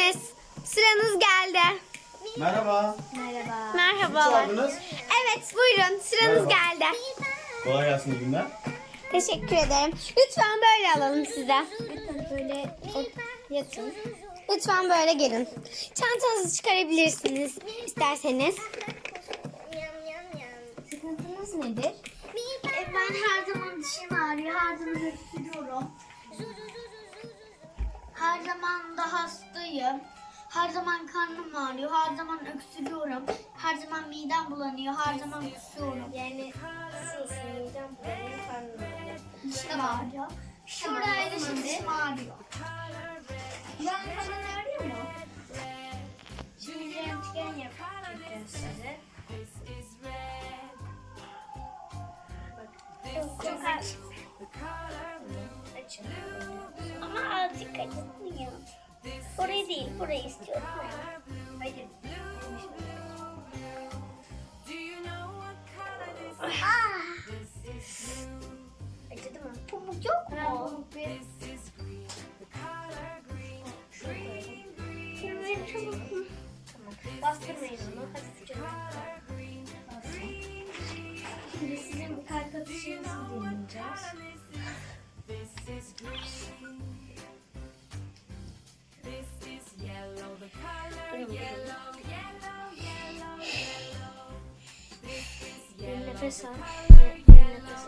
geldiniz. Sıranız geldi. Merhaba. Merhaba. Merhabalar. çaldınız? Evet buyurun sıranız Merhaba. geldi. Kolay gelsin iyi günler. Teşekkür ederim. Lütfen böyle alalım size. Böyle yatın. Lütfen böyle gelin. Çantanızı çıkarabilirsiniz isterseniz. Sıkıntınız nedir? E, ben her zaman dişim ağrıyor, her zaman. Her zaman da hastayım. Her zaman karnım ağrıyor, her zaman öksürüyorum. Her zaman midem bulanıyor, her zaman kusuyorum. Yani kusuyorsun, midem bulanıyor, karnın ağrıyor. Dişim ağrıyor. Şurada dişim, dişim ağrıyor. Buran falan ağrıyor mu? Şimdi röntgen yapacağız size. Bak, çok aç. Açın. Acıtmıyor. Orayı değil, burayı istiyorum. Hayır. Ah, Acıdı mı? pamuk yok mu? bir Şuraya çabuk mu? Bastırmayın onu. Hafifçe bastırın. Şimdi sizin bu kalp atışınızı dinleyeceğiz. Nefes al. Nefes.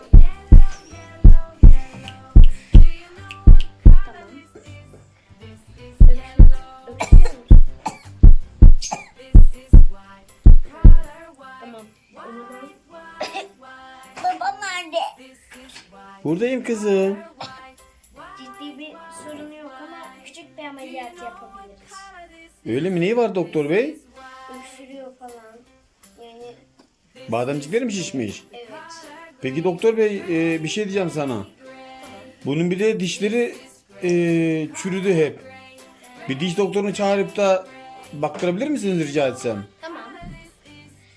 Tamam. Öksürüyor musun? Tamam. Babam nerede? Buradayım kızım. ciddi bir sorun yok ama küçük bir ameliyat yapabiliriz. Öyle mi? Neyi var doktor bey? Bademcikleri mi şişmiş? evet. Peki doktor bey e, bir şey diyeceğim sana. Bunun bir de dişleri e, çürüdü hep. Bir diş doktorunu çağırıp da baktırabilir misiniz rica etsem? Tamam.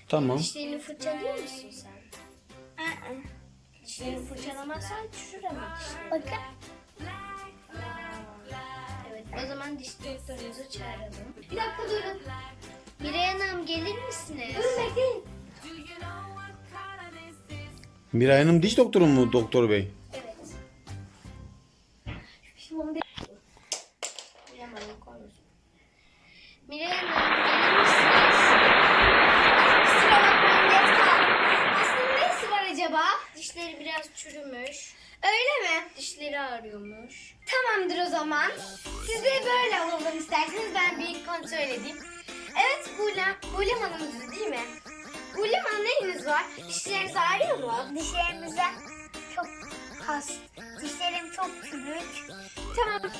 Tamam. Dişlerini fırçalıyor musun sen? Dişlerini fırçalamazsan çürür ama dişlerin. Bakın. Evet. O zaman diş doktorunuzu çağıralım. Bir dakika durun. Miray Hanım gelir misiniz? Durun bekleyin. Miray Hanım diş doktoru mu doktor bey? Evet. Miray Hanım gelir misiniz? Aslında nesi var acaba? Dişleri biraz çürümüş. Öyle mi? Dişleri ağrıyormuş. Tamamdır o zaman. Siz böyle alalım isterseniz ben bir kontrol edeyim. Evet Bulem, Bulem Hanım'ız değil mi? Bulem Hanım neyiniz var? Dişleriniz ağrıyor mu? Dişlerimize çok has. Dişlerim çok çürük. Tamam.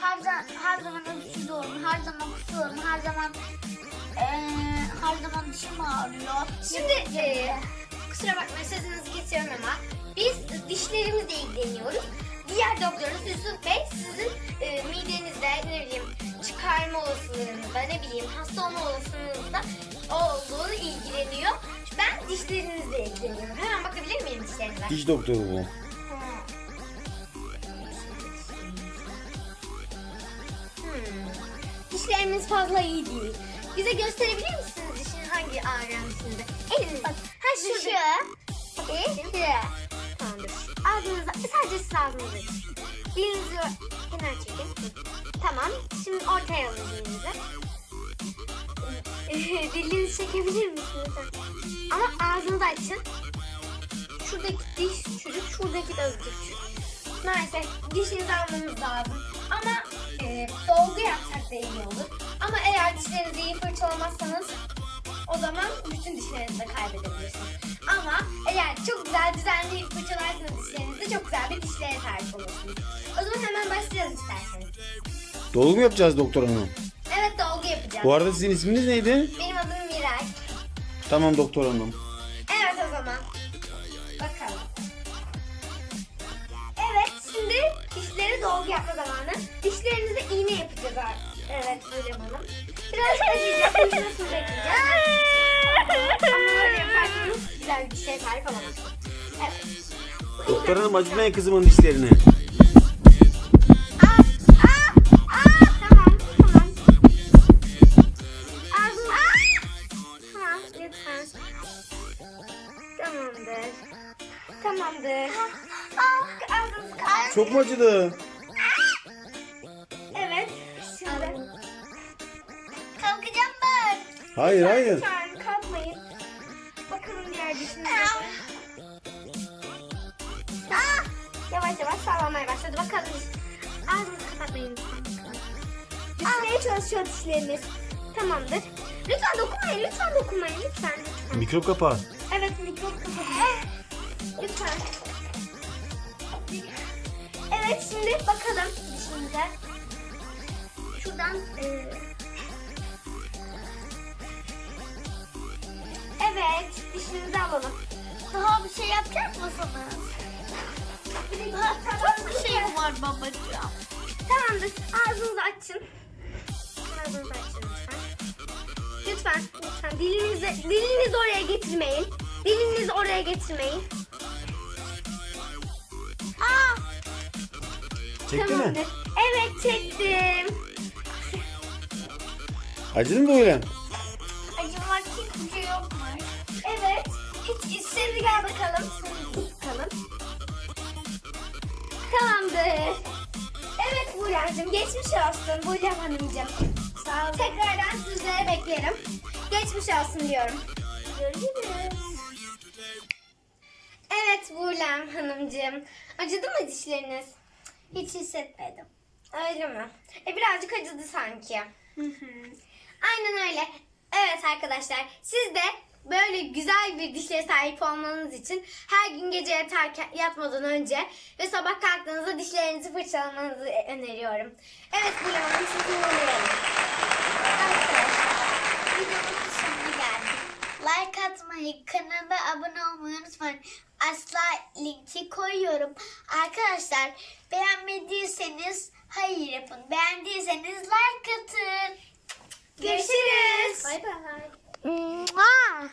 Her zaman, her zaman öksürüyorum, her zaman kusuyorum, her zaman eee her zaman dişim ağrıyor. Şimdi e, kusura bakmayın sözünüzü kesiyorum ama biz dişlerimizle ilgileniyoruz. Diğer doktorunuz Yusuf Bey sizin e, midenizde ne bileyim çıkarma olasılığınızda ne bileyim hasta olma olasılığınızda olduğunu ilgileniyor. Ben dişlerinizle ilgileniyorum. Hemen bakabilir miyim dişlerinize? Diş doktoru bu. Hmm. Dişlerimiz fazla iyi değil. Bize gösterebilir misiniz dişin hangi ağrıyan dişinde? Eliniz. Ha şurada. İşte. Tamamdır. Ağzınıza, sadece siz ağzınıza açın. Dilinizi kenar çekin. Tamam. Şimdi ortaya alın dilinizi. Dilinizi çekebilir misiniz? Ama ağzınızı açın. Şuradaki diş çürük, şuradaki de çürük. Maalesef dişinizi almamız lazım. Ama e, dolgu yapsak da iyi olur. Ama eğer dişlerinizi iyi fırçalamazsanız o zaman bütün dişlerinizi de kaybedebilirsiniz. Ama eğer çok güzel düzenli fırçalarsanız dişlerinizi çok güzel bir dişlere sahip olursunuz. O zaman hemen başlayalım isterseniz. Dolgu mu yapacağız doktor hanım? Evet dolgu yapacağız. Bu arada sizin isminiz neydi? Benim adım Miray. Tamam doktor hanım. Evet o zaman. Bakalım. Evet şimdi dişleri dolgu yapma zamanı. Dişlerinize iğne yapacağız artık. Evet Bölüm Hanım. Biraz acıyacak. Uyumasını bekleyeceğiz. Ama böyle yaparsanız güzel bir dişlere sahip olamazsınız. Evet. Doktor hanım acıtmayın kızımın dişlerini. Tamamdır. Çok mu acıdı? Evet. Şimdi. Kalkacağım ben. Hayır hayır. Lütfen kalkmayın. Bakalım diğer dişinize. Ah! Yavaş yavaş sallamaya başladı. Bakalım. Ağzınızı kapatmayın. Düşmeye çalışıyor dişleriniz. Tamamdır. Lütfen dokunmayın. Lütfen dokunmayın. Lütfen. lütfen. Mikrop kapağı. Evet mikrop kapatın. Lütfen. Evet şimdi bakalım dişimize. Şuradan e, Evet dişinizi alalım. Daha bir şey yapacak mısınız? Çok bir şey var babacığım. Tamamdır. Ağzınızı açın. Ağzınızı açın lütfen. Lütfen, lütfen. Dilinizi, dilinizi oraya getirmeyin. Dilinizi oraya getirmeyin. Aa, Çekti mi? tamamdır. Evet çektim. Acıdı mı böyle? Acaba hiçbir şey yok mu? Evet. Hiç içeri gel bakalım. Şöyle bakalım. Tamamdır. Evet Buğra'cığım geçmiş olsun Buğra Hanımcığım. Sağ olun. Tekrardan sizlere beklerim. Geçmiş olsun diyorum. Görüşürüz. Buğra'm Hanımcığım. Acıdı mı dişleriniz? Hiç hissetmedim. Öyle mi? E birazcık acıdı sanki. Aynen öyle. Evet arkadaşlar siz de böyle güzel bir dişlere sahip olmanız için her gün gece yatarken yatmadan önce ve sabah kalktığınızda dişlerinizi fırçalamanızı öneriyorum. Evet bu Hanım sizi uğurlayalım. Arkadaşlar videomuzun sonuna geldik. Like atmayı, kanalıma abone olmayı unutmayın linkini koyuyorum. Arkadaşlar beğenmediyseniz hayır yapın. Beğendiyseniz like atın. Görüşürüz. Bay bay.